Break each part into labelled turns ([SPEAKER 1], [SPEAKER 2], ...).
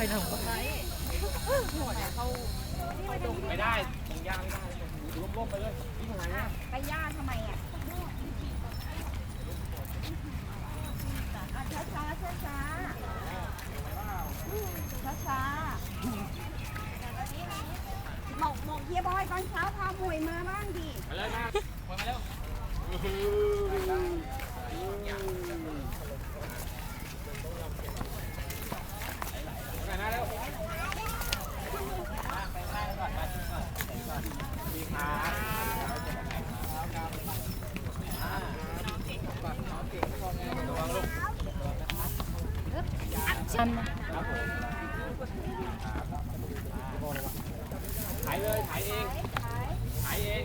[SPEAKER 1] รทำวะ
[SPEAKER 2] ไม่ได้ตรงย่างไม่ได้อยู่ร่มๆไปเลยวิ่ไหนเนี่ย
[SPEAKER 3] ไปย่าทำไมอะช้าช้าช้าช้าช้าช้าหมกหมกเฮียบอยตอนเช้าพาหมวยมาบ้างดิ
[SPEAKER 2] ไปเลยนะไปมาเร็วไปนะเร็วดีครับระวังลูก
[SPEAKER 1] ชันมา
[SPEAKER 2] ครับผมถ่ายเลยถ่ายเองถ่ายเอง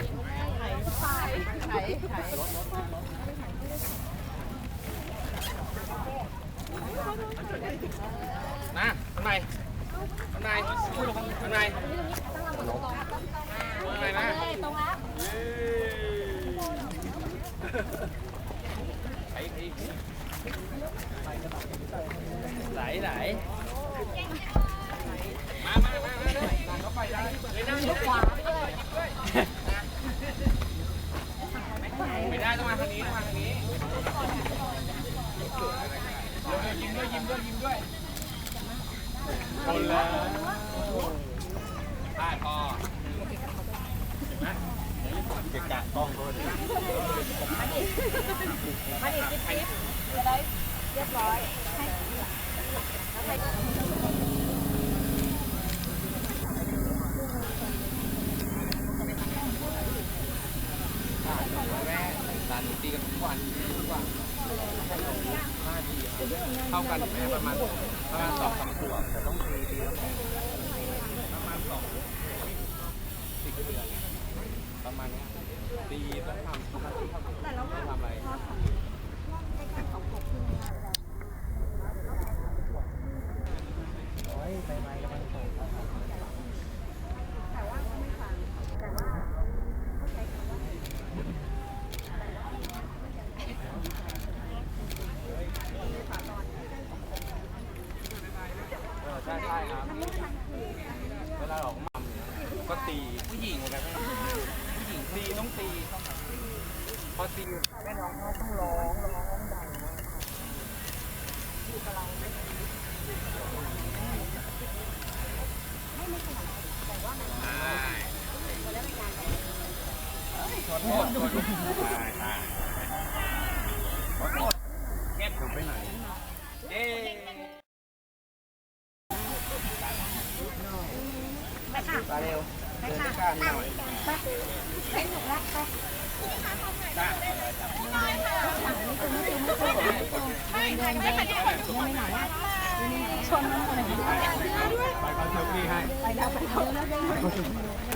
[SPEAKER 2] นะทำไมทำไมทำไมทำไมนะ
[SPEAKER 3] ตรงแล้ว
[SPEAKER 2] ไหลไหลไหลมามามามาเลยนั่งเข้าไปได้เลยนั่งยกขวาด้วยไม่ได้ต้องมาทางนี้ต้องมาทางนี้ ยิ้มด้วยยิ้มด้วยยิ้มด้วยคนละได้พอนะเกะกะกล้องด้วย
[SPEAKER 3] มาดิจิ๊บจิ๊บจะได้เรียบร้อยให้
[SPEAKER 2] แม่ร้านหนูตีกันทุกวันทุกวัน เท่ากันแม่ประมาณประมาณสองสามตัวแต่ต้องตีตีแล้วประมาณสองสิบเดือนประมาณเนี้ยตีต้องทำต้อง
[SPEAKER 3] แต่เราว่า
[SPEAKER 2] ทำอะไร
[SPEAKER 3] พอทำใกล้ๆของผมคือ
[SPEAKER 2] โอ้ยใบไม้กำลังตก
[SPEAKER 3] แต่ว่าเขาไม่ฟังแต่ว่าเข้าใจคำว่า
[SPEAKER 2] เออ ใช่ใช่ครับเวลาหลอกมัมก็ตีผู้หญิงเหมือนกันผู้หญิงตีต้องตีพอตีแม่น้องเขาต้องร้องร้องดังมากอยู่กังไม่ไม่ไม่ขนาดแต่ว่ามันไม่คนละราย
[SPEAKER 3] การขอ
[SPEAKER 2] โทษขอโทษ
[SPEAKER 3] ค่ะ
[SPEAKER 2] มาเร็ว
[SPEAKER 3] ไปค่ะ
[SPEAKER 2] การหน่อย
[SPEAKER 3] ไปไปถูกแล้วไป
[SPEAKER 2] จ้า
[SPEAKER 3] ชนมันหน่อย
[SPEAKER 2] ไปเขาเซลฟี่ให้
[SPEAKER 3] ไปแล้วไปแล้ว